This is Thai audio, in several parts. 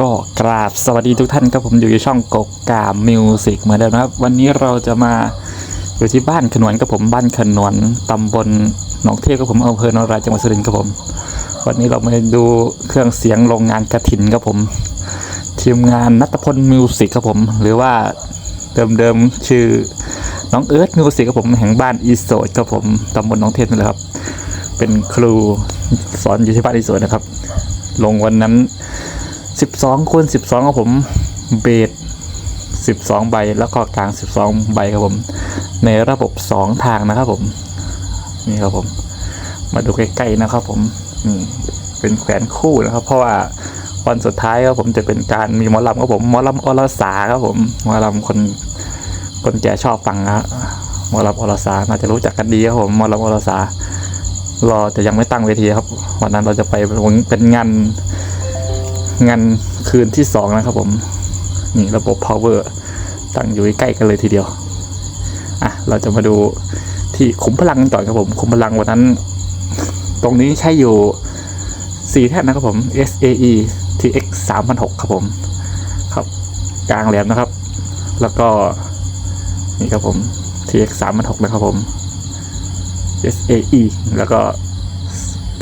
ก็กราบสวัสดีทุกท่านครับผมอยู่ในช่องกกกามมิวสิกเหมือนเดิมนะครับ วันนี้เราจะมาอยู่ที่บ้านขนวนกับผมบ้านขนวนตำบลหนองเทพกับผมอำเภอนรายจังหวัดสุรินทร์ครับผม วันนี้เรามาดูเครื่องเสียงโรงงานกระถินครับผม ทีมงานนัตพลมิวสิกครับผม หรือว่าเดิมๆชื่อน้องเอิร์ธมิวสิกครับผมแห่งบ้านอีโซดครับผมตำบลหนองเทพนี่แหละครับ เป็นครูสอนอยู่ที่บ้านอีโซดนะครับ ลงวันนั้น 12คูณ12ครับผมเบส12 ใบแล้วก็กลาง 12 ใบครับผม ในระบบ 2 ทางนะครับผม นี่ครับผม มาดูใกล้ๆนะครับผมนี่เป็นแขวนคู่นะครับ เพราะว่าวันสุดท้ายครับผมจะเป็นการมีหมอลำครับผมหมอลำอรสาครับผมหมอลำคนคนแก่ชอบฟังนะหมอลำอรสาน่าจะรู้จักกันดีครับผมหมอลำอรสารอจะยังไม่ตั้งเวทีครับ วันนั้นเราจะไปเป็นงาน งานคืนที่สองนะครับผม นี่ระบบ power ตั้งอยู่ใกล้กันเลยทีเดียว อะ เราจะมาดูที่ขุมพลังกันก่อนครับผม ขุมพลังวันนั้น ตรงนี้ใช้อยู่ 4 แท่นนะครับผม SAE TX 3 0 0ครับผม ครับ กลางแหลมนะครับ แล้วก็ นี่ครับผม TX 3 0 0นะครับผม SAE แล้วก็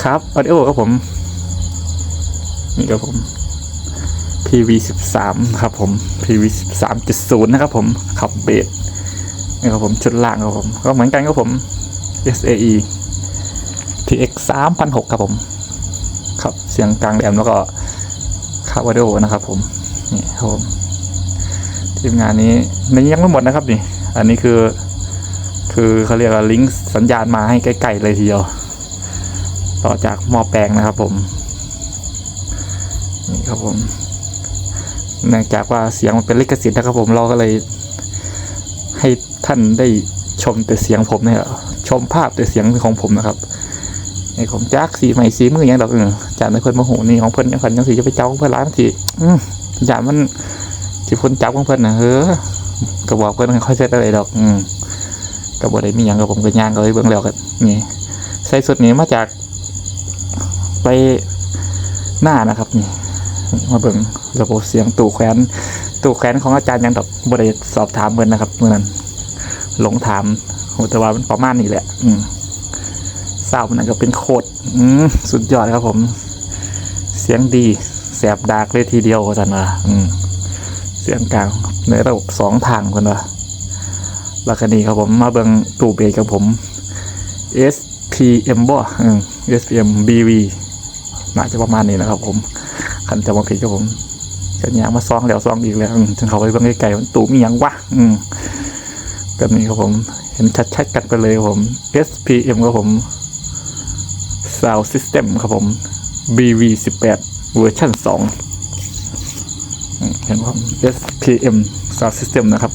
ครับ audio ครับผม นี่ครับผม PV 13ครับผม PV 13.0 นะครับผมขับเบสนี่ครับผมชุดล่างครับผม ก็เหมือนกันครับผม SAE TX 3006ครับผม ครับเสียงกลางแหลมแล้วก็คาร์วาโดนะครับผม นี่ครับผมทีมงานนี้ในยังไม่หมดนะครับนี่ อันนี้คือ คือเขาเรียกว่าลิงก์สัญญาณมาให้ใกล้ๆเลยทีเดียว ต่อจากหม้อแปลงนะครับผม นี่ครับผม เนื่องจากว่าเสียงมันเป็นลิขสิทธิ์นะครับผมเราก็เลย ให้ท่านได้ชมแต่เสียงผมเนี่ยชมภาพแต่เสียงของผมนะครับไอ้ผมจักสีใหม่สีมืออย่างดอกเออจากในเพิ่นโมโหนี่ของเพิ่นยังขันยังสีจะไปเจ้าของเพิ่นร้านทีอืมอย่ามันที่เพิ่นจับของเพิ่นนะเฮ้อก็บอกเพิ่นค่อยเซตอะไรดอก อืมก็บ่ได้มีหยังกับผมก็ย่างก็เลยเบิ่งแล้วกันนี่ใส่สุดนี้มาจากไปหน้านะครับนี่ มาเบิ่งระบบเสียงตู่แขวนตู่แขวนของอาจารย์ยังดอกบริสอบถามเพิ่นนะครับเมื่อนั้นหลงถามโหแต่ว่ามันประมาณนี้แหละ อืมสามันก็เป็นโคตรอืมสุดยอดครับผม เสียงดีแสบดากเลยทีเดียวอาจารย์ว่าอืมเสียงกลางในระบบสองทางคนว่าล้วก็นี่ครับผมมาเบิ่งตู่เบสกับผม SPM บ่อืม SPM BV น่าจะประมาณนี้นะครับผม คันจะมาผิดกับผมเจะยางมาซองแล้วซองอีกแล้วอืมจนเขาไปเบิ่งไกลๆตู่มีหยังวะอืมแบบนี้ครับผม เห็นชัดๆกันไปเลยครับผม SPM ครับผม Sound System ครับผม BV 18 เวอร์ชัน2เห็นครับ SPM Sound System นะครับ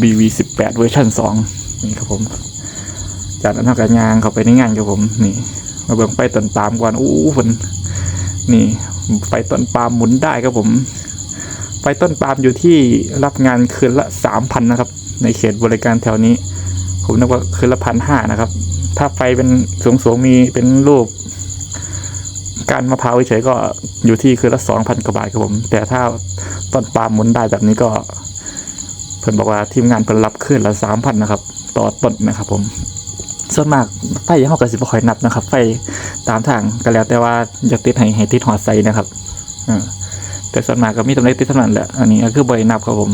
BV 18 เวอร์ชัน2นี่ครับผม จากนั้นทำการยางเข้าไปในงานครับผม นี่ มาเบิ่งไปต้นปามก่อนอู้ฝนนี่ ไฟต้นปาล์มหมุนได้ครับผมไฟต้นปาล์มอยู่ที่รับงานคืนละสามพันนะครับ ในเขตบริการแถวนี้ ผมนึกว่าคืนละพันห้านะครับ ถ้าไฟเป็นสูงสูงๆมีเป็นรูป การมะพร้าวเฉยๆก็อยู่ที่คืนละสองพันกว่าบาทครับผม แต่ถ้าต้นปาล์มหมุนได้แบบนี้ก็เพิ่อนบอกว่าทีมงานเพิ่นรับคืนละสามพันนะครับ ต่อต้นนะครับผมส่วนมากไฟยังเขาก็สิบคอยนับนะครับ ไฟ ตามทางก็แล้วแต่ว่าอยากติดให้ให้ติดหอดใสนะครับอ่าแต่ส่วนมากก็มีตำแหน่งติดเท่านั้นแหละอันนี้ก็คือบรินับครับผม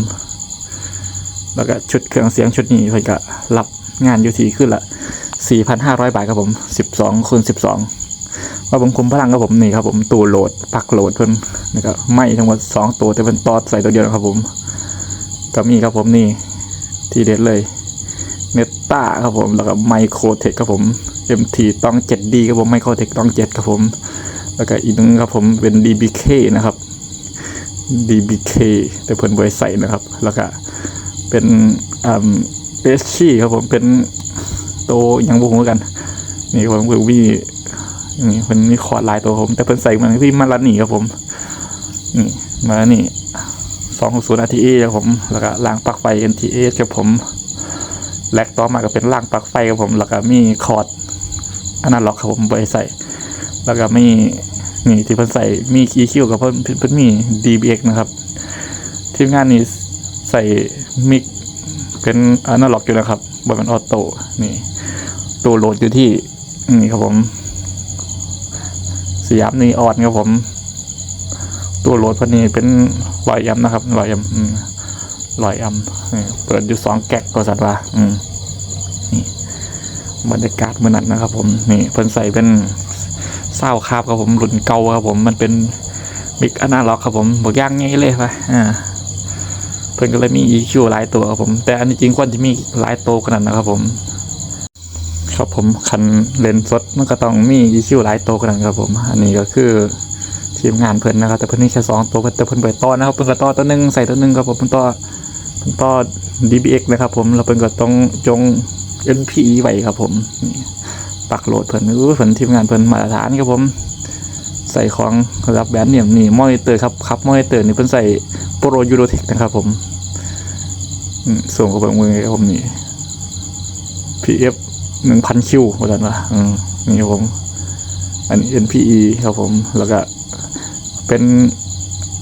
แล้วก็ชุดเครื่องเสียงชุดนี้เพิ่นก็รับงานอยู่ที่ขึ้นละ4,500 บาทครับผม 12คูณ12 ว่าผมคุมพลังครับผมนี่ครับผมตู้โหลดปักโหลดเพิ่นนี่ก็ไม่ทั้งหมด 2 ตัวแต่เป็นตอดใส่ตัวเดียวนะครับผมก็มีครับผมนี่ ทีเด็ดเลย เนต้าครับผม แล้วก็ไมโครเทคครับผม MT ต้อง 7D ครับผมไมโครเทคต้อง 7 ครับผม แล้วก็อีกหนึงครับผมเป็น DBK นะครับ DBK แต่เพิ่นบริใส่นะครับ แล้วก็เป็นอ่าเอชชี่ครับผมเป็นโตยังบุ้งกัน นี่ครับผมคือวีนี่เพิ่นมีคอร์ดลายตัวผม แต่เพิ่นใส่มือนที่มาลานี่ครับผม นี่มาลานี่260 RTA ครับผม แล้วก็ล่างปลั๊กไฟ NTA ครับผม แลกต่อมาก็เป็นล่างปลั๊กไฟครับผม แล้วก็มีคอร์ดอันาล็อกครับผมไว้ใส่ แล้วก็มีนี่ที่เพิ่นใส่มี EQ กับเพิ่นเพิ่นเพิ่นมี DBX นะครับ ทีมงานนี้ใส่มิกเป็นอนาล็อกอยู่นะครับบนเป็นออโต้นี่ตัวโหลดอยู่ที่นี่ครับผม สยามนีออนครับผม ตัวโหลดพันนี้เป็นรอยแอมนะครับรอยแอ มป์อืมรอยอมป์นี่เปิดอยู่สองแก๊กก็สัตว์ว่าอืมนี่บรรยากาศเมื่อนั้นนะครับ ผมนี่เพิ่นใส่เป็นเศร้าคาบครับผมรุ่นเก่าครับผมมันเป็นมิกอนาล็อกครับผมบอกย่างไงเลยไปอ่าเพิ่นก็เลยมี EQ หลายตัวครับผม แต่อันนี้จริงควรจะมีหลายตัวขนาดนะครับผม ครับผมคันเลนส์สดมันก็ต้องมี EQ หลายตัวขนาดครับผม อันนี้ก็คือทีมงานเพิ่นนะครับแต่เพิ่นมีแค่สองตัวแต่เพิ่นไปต่อนะครับเพิ่นก็ต่อตัวหนึ่งใส่ตัวหนึ่งครับผมเพิ่นต่อน ต่อ DBX นะครับผมแล้วเพิ่นก็ต้องจง NPE ไว้ครับผมปักโหลดเพิ่นอู้เพิ่นทีมงานเพิ่นมาตรฐานครับผมใส่ของระดับแบรนด์เนี่ยนี่มอนิเตอร์ครับครับมอนิเตอร์นี่เพิ่นใส่โปรยูโรเทคนะครับผมส่งกับเบิ่งมือครับผมนี่ PF หนึ่งพันคิวว่าซั่นว่าอืมนี่ครับผม อันนี้ NPE ครับผม แล้วก็เป็น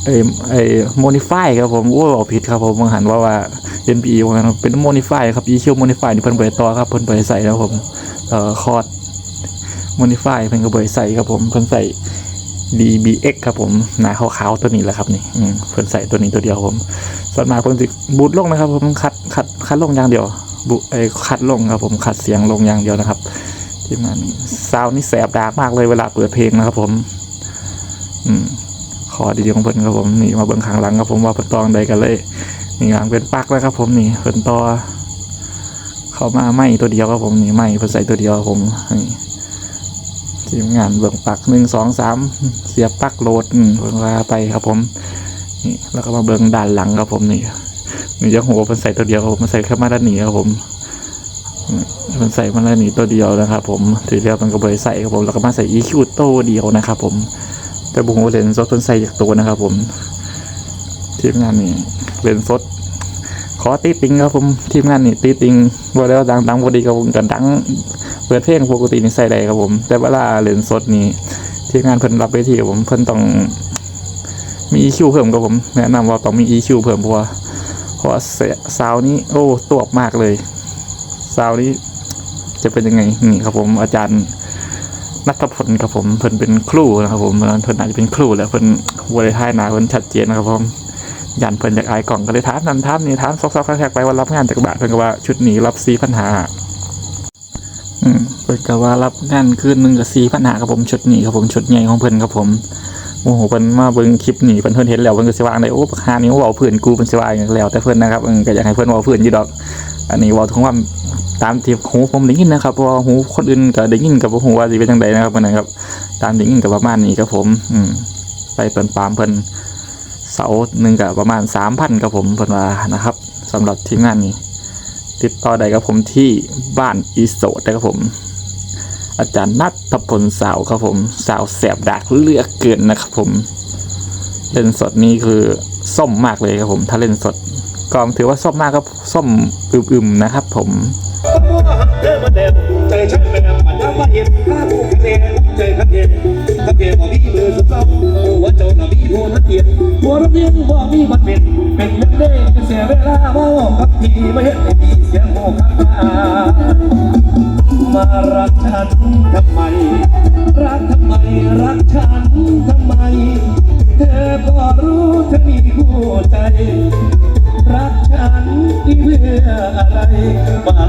ไอ้ไอ้โมนิฟายครับผมโอ้บอกผิดครับผมมองหันว่าว่า NPE ว่างันเป็นโมนิฟายครับ EQ โมนิฟายนี่เพิ่นเปิดต่อครับเพิ่นเปิดใส่แล้วผมเอ่อคอร์ดโมนิฟายเพิ่นก็เปิดใส่ครับผมเพิ่นใส่ DBX ครับผมหนาขาวๆตัวนี้แหละครับนี่อืมเพิ่นใส่ตัวนี้ตัวเดียวครับผมส่วนมากเพิ่นสิบูทลงนะครับผมคัดคัดคัดลงอย่างเดียวบุไอ้คัดลงครับผมคัดเสียงลงอย่างเดียวนะครับทีมงานนี้ซาวนี่แสบดากมากเลยเวลาเปิดเพลงนะครับผม อืม อดีๆของเพิ่นครับผมนี่มาเบิ่งข้างหลังครับผมว่าเพิ่นตองใดกันเลยนี่หลังเป็นปลักแล้วครับผมนี่เพิ่นต่อเข้ามาไหมตัวเดียวครับผมนี่ไหมเพิ่นใส่ตัวเดียวครับผมนี่ทีมงานเบิ่งปลักหนึ่งสองสามเสียบปลักโหลดอืมเพิ่นว่าไปครับผมนี่แล้วก็มาเบิ่งด้านหลังครับผมนี่นี่จะหัวมันใส่ตัวเดียวครับผมมันใส่แค่มาด้านนี้ครับผมอืมมันใส่มาด้านนี้ตัวเดียวนะครับ ผมทีเดียวมันก็บริใส่ครับผมแล้วก็มาใส่ EQ ตัวเดียวนะครับผม แต่บุ้งเลนส์สดเพิ่นใส่จากตัวนะครับ ผมทีมงานนี่เลนส์สดขอตีติงครับผมทีมงานนี่ตีติงว่าแล้วดังดังพอดีครับผมกันดังเปิดเพลงปกตินี่ใส่ได้ครับผม แต่เวลาเลนส์สดนี่ทีมงานเพิ่นรับไปที่ผมเพิ่นต้องมี EQ เพิ่มครับผม แนะนำว่าต้องมี EQ เพิ่มเพราะว่าเพราะเสาวนี้ โอ้ตวบมากเลยซาวนี้จะเป็นยังไงนี่ครับผมอาจารย์ นัทพลครับผมเพิ่นเป็นครูนะครับผมเพิ่นอาจจะเป็นครูแหละเพิ่นวอลท้ายหนาเพิ่นชัดเจนนะครับผมยันเพิ่นจากอายกล่องก็เลยถามนั่นถามนี่ถามซอกๆแทกไปว่ารับงานจากบาทเพิ่นก็ว่าชุดนี้รับสี่พันหาอืมเพิ่นก็ว่ารับงานคืนหนึ่งกับสี่พันหาครับผมชุดนี้ครับผมชุดใหญ่ของเพิ่นครับผมโอ้โหเพิ่นมาเบิ่งคลิปนี่เพิ่นเพิ่นเห็นแล้วเพิ่นก็สิว่าได้โอ้บักหานี่เว้าเพื่อนกูเพิ่นสิว่าอย่างแล้วแต่เพิ่นนะครับเออก็อยากให้เพิ่นเว้าเพื่อนอยู่ดอก อันนี้เว้าถึงว่า ตามที่หูผมได้ยินนะครับเพราะหูคนอื่นก็ได้ยินกับบ่ฮู้ว่าสิเป็นจังไดนะครับเพิ่นนะครับ ตามได้ยินก็ประมาณนี้ครับผม อืมไปเพิ่นปามเพิ่นเสาหนึ่งก็ประมาณ3,000ครับผมเพิ่นว่านะครับสำหรับทีมงานนี้ ติดต่อได้กับผมที่บ้านอีโสดนะครับผม อาจารย์นัทพลสาวครับผม สาวแสบดักเลือกเกินนะครับผม เล่นสดนี่คือส้มมากเลยครับผม ถ้าเล่นสดก็ถือว่าส้มมากครับส้มอึมๆนะครับ ผม เดินมาเด็ดใจฉันเป็นปัญญามาเห็นข้าผู้คะแนนใจขัดเย็นขัดเย็นบ่มีเบอร์สุดซ้ำหัวเจ้าน่ะมีหัวนัดเย็นหัวนัดเย็นบ่มีมันเป็นเป็นยังได้จะเสียเวลามาบอกกับพี่มาเห็นให้มีเสียงโมกขันมามารักฉันทำไม รักทำไมรักฉันทำไม เธอก็รู้เธอมีคู่ใจ รักฉันที่เพื่ออะไรมา